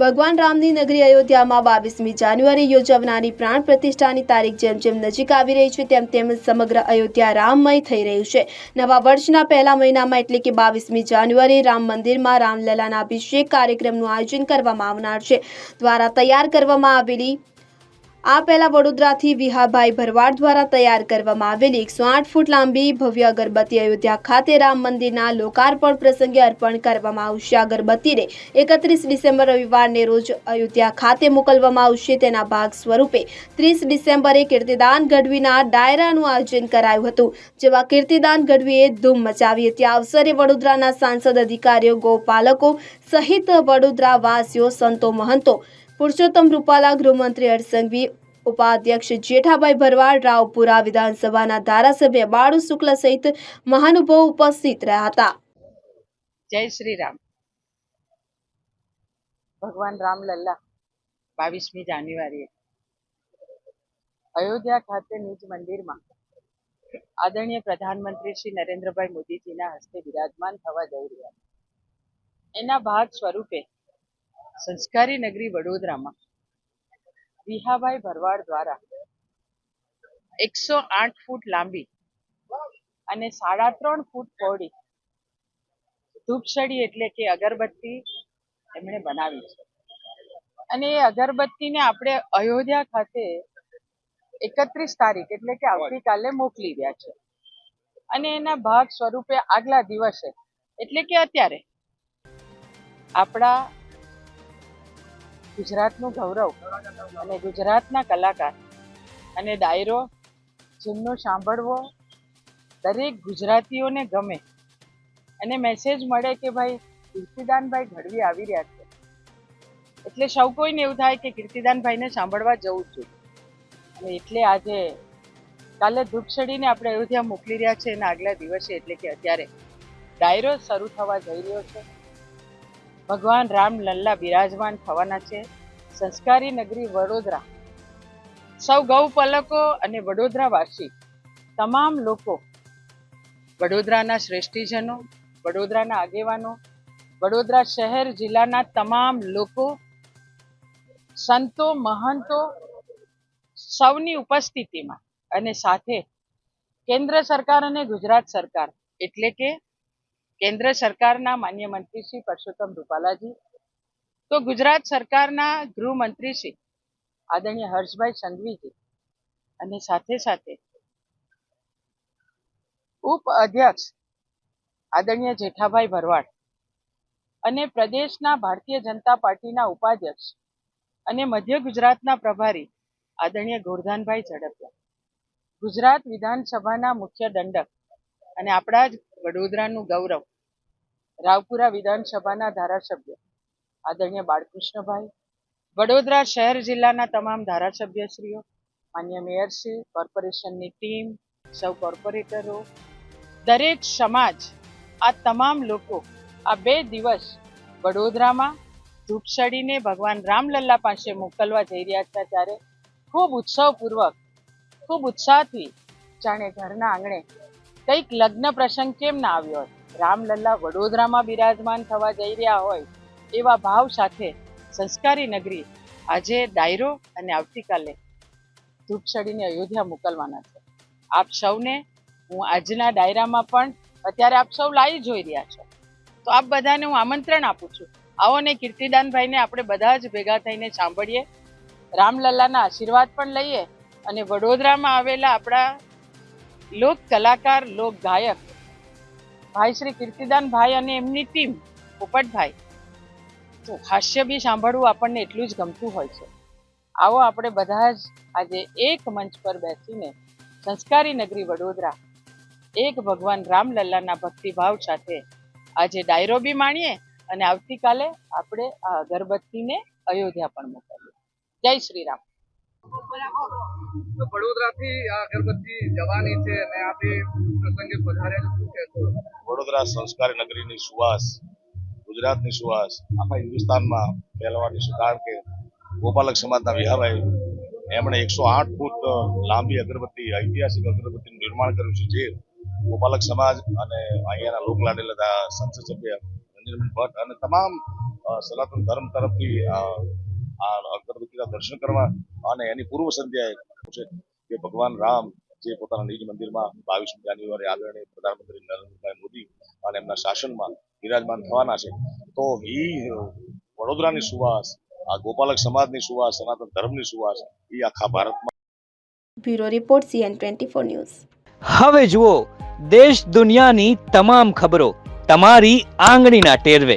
ભગવાન રામની નગરી અયોધ્યામાં બાવીસમી જાન્યુઆરી યોજાનારી પ્રાણ પ્રતિષ્ઠાની તારીખ જેમ જેમ નજીક આવી રહી છે, તેમ તેમ સમગ્ર અયોધ્યા રામમય થઈ રહ્યું છે. નવા વર્ષના પહેલા મહિનામાં એટલે કે બાવીસમી જાન્યુઆરી રામ મંદિરમાં રામલલાના અભિષેક કાર્યક્રમનું આયોજન કરવામાં આવનાર છે. દ્વારા તૈયાર કરવામાં આવેલી આ પહેલા વડોદરાથી વિહાભાઈ ભરવાડ દ્વારા તૈયાર કરવામાં આવેલી એકસો આઠ ફૂટ લાંબી ભવ્ય અગરબત્તી અયોધ્યા ખાતે રામ મંદિરના લોકાર્પણ પ્રસંગે અર્પણ કરવામાં આવશે. અગરબત્તીને એકત્રીસ ડિસેમ્બર રવિવારને રોજ અયોધ્યા ખાતે મોકલવામાં આવશે. તેના ભાગ સ્વરૂપે ત્રીસ ડિસેમ્બરે કીર્તિદાન ગઢવીના ડાયરાનું આયોજન કરાયું હતું, જેમાં કીર્તિદાન ગઢવીએ ધૂમ મચાવી હતી. આ અવસરે વડોદરાના સાંસદ અધિકારીઓ, ગોપાલકો સહિત વડોદરા વાસીઓ સંતો મહંતો પુરુષોત્તમ રૂપાલા ગૃહમંત્રી હરસંઘવી, ઉપાધ્યક્ષ જેઠાભાઈ ભરવાડ, રાવપુરા વિધાનસભાના ધારાસભ્ય બાળુ શુક્લ સહિત મહાનુભાવો ઉપસ્થિત રહ્યા હતા. જય શ્રી રામ. ભગવાન રામ લલ્લા બાવીસમી જાન્યુઆરીએ. અયોધ્યા ખાતે નિજ મંદિરમાં આદરણીય પ્રધાનમંત્રી શ્રી નરેન્દ્રભાઈ મોદીજીના હસ્તે બિરાજમાન થવા જઈ રહ્યા એના ભાગ સ્વરૂપે સંસ્કારી નગરી વડોદરામાં. રીહાભાઈ ભરવાડ દ્વારા એકસો આઠ ફૂટ લાંબી અને સાડા ત્રણ ફૂટ પહોળી ધૂપસડી એટલે કે અગરબત્તી એમણે બનાવી છે. અને એ અગરબત્તીને આપણે અયોધ્યા ખાતે એકત્રીસ તારીખ એટલે કે આવતીકાલે મોકલી રહ્યા છે. અને એના ભાગ સ્વરૂપે આગલા દિવસે એટલે કે અત્યારે આપણા ગુજરાતનું ગૌરવ અને ગુજરાતના કલાકાર અને ડાયરો જેમનો સાંભળવો દરેક ગુજરાતીઓને ગમે અને મેસેજ મળે કે ભાઈ, કીર્તિદાનભાઈ ઘડવી આવી રહ્યા છે. એટલે સૌ કોઈને એવું થાય કે કીર્તિદાનભાઈને સાંભળવા જવું છું. અને એટલે આજે કાલે ધૂપ ચડીને આપણે અયોધ્યા મોકલી રહ્યા છે એના આગલા દિવસે, એટલે કે અત્યારે. ડાયરો શરૂ થવા જઈ રહ્યો છે. ભગવાન રામ લલ્લા બિરાજમાન થવાના છે. સંસ્કારી નગરી વડોદરા. સૌ પલકો અને વડોદરાવાસી તમામ લોકો વડોદરાના શ્રેષ્ઠીજનો, વડોદરાના આગેવાનો, વડોદરા શહેર જિલ્લાના તમામ લોકો, સંતો, મહંતો સૌની ઉપસ્થિતિમાં અને સાથે કેન્દ્ર સરકાર અને ગુજરાત સરકાર. એટલે કે કેન્દ્ર સરકારના માન્ય મંત્રી શ્રી પરસોત્તમ રૂપાલાજી, તો ગુજરાત સરકારના ગૃહમંત્રી શ્રી આદરણીય હર્ષભાઈ સંઘવીજી અને સાથે સાથે ઉપ અધ્યક્ષ આદરણીય જેઠાભાઈ ભરવાડ અને પ્રદેશના ભારતીય જનતા પાર્ટીના ઉપાધ્યક્ષ અને મધ્ય ગુજરાતના પ્રભારી આદરણીય ગોરધાનભાઈ ઝડપિયા. ગુજરાત વિધાનસભાના મુખ્ય દંડક અને આપણા જ વડોદરાનું ગૌરવ. રાવપુરા વિધાનસભાના ધારાસભ્ય. આદરણીય બાળકૃષ્ણભાઈ. વડોદરા શહેર જિલ્લાના તમામ ધારાસભ્યશ્રીઓ. માન્ય મેયરશ્રી કોર્પોરેશનની ટીમ, સૌ કોર્પોરેટરો. દરેક સમાજ, આ તમામ લોકો આ બે દિવસ વડોદરામાં ધૂપસડીને ભગવાન રામલલ્લા પાસે મોકલવા જઈ રહ્યા હતા ત્યારે ખૂબ ઉત્સવપૂર્વક, ખૂબ ઉત્સાહથી જાણે ઘરના આંગણે કંઈક લગ્ન પ્રસંગ કેમ ના આવ્યો હોય? રામલલ્લા વડોદરામાં બિરાજમાન થવા જઈ રહ્યા હોય એવા ભાવ સાથે સંસ્કારી નગરી આજે ડાયરો અને આવતીકાલે ધૂપસડીને અયોધ્યા મોકલવાના છે. આપ સૌને હું આજના ડાયરામાં પણ અત્યારે આપ સૌ લાઈવ જોઈ રહ્યા છો. તો આપ બધાને હું આમંત્રણ આપું છું. આવો ને કીર્તિદાનભાઈને આપણે બધા જ ભેગા થઈને સાંભળીએ. રામલલ્લાના આશીર્વાદ પણ લઈએ અને વડોદરામાં આવેલા આપણા લોક કલાકાર, લોક ગાયક. ભાઈ શ્રી કીર્તિદાન ભાઈ અને એમની ટીમ પોપટભાઈ. તો હાસ્ય બી સાંભળવું આપણને એટલું જ ગમતું હોય છે. આવો આપણે બધા જ આજે એક મંચ પર બેસીને સંસ્કારી નગરી વડોદરા, એક ભગવાન રામલલ્લાના ભક્તિભાવ સાથે આજે ડાયરો બી માણીએ અને આવતીકાલે આપણે આ અગરબત્તીને અયોધ્યા પણ મોકલીએ. જય શ્રી રામ. તો વડોદરાથી આ અગરબત્તી જવાની છે અને આપે પ્રસંગે પધાર્યા શું કહેશો? વડોદરા સંસ્કારી નગરીની સુવાસ, ગુજરાતની સુવાસ, આખા હિન્દુસ્તાનમાં ફેલાવાની છે. કારણ કે ગોપાલક સમાજના વિહાભાઈ એમણે એકસો આઠ ફૂટ લાંબી અગરબત્તી, ઐતિહાસિક અગરબત્તીનું નિર્માણ કર્યું છે. જે ગોપાલક સમાજ અને અહીંયાના લોકલાડીલા સંસદ સભ્ય રંજનબેન ભટ્ટ અને તમામ સનાતન ધર્મ તરફથી આ અગરબત્તીના દર્શન કરવા અને એની પૂર્વ સંધ્યાએ છે કે ભગવાન રામ જે પોતાના નિજ મંદિરમાં બાવીસમી જાન્યુઆરી આદરણીય પ્રધાનમંત્રી નરેન્દ્રભાઈ મોદી અને એમના શાસનમાં બિરાજમાન થવાના છે તો એ વડોદરાની સુવાસ આ ગોપાલક સમાજની સુવાસ સનાતન ધર્મની સુવાસ એ આખા ભારતમાં bureau report CN twenty four news. હવે જુઓ દેશ દુનિયાની તમામ ખબરો તમારી આંગળીના ટેરવે.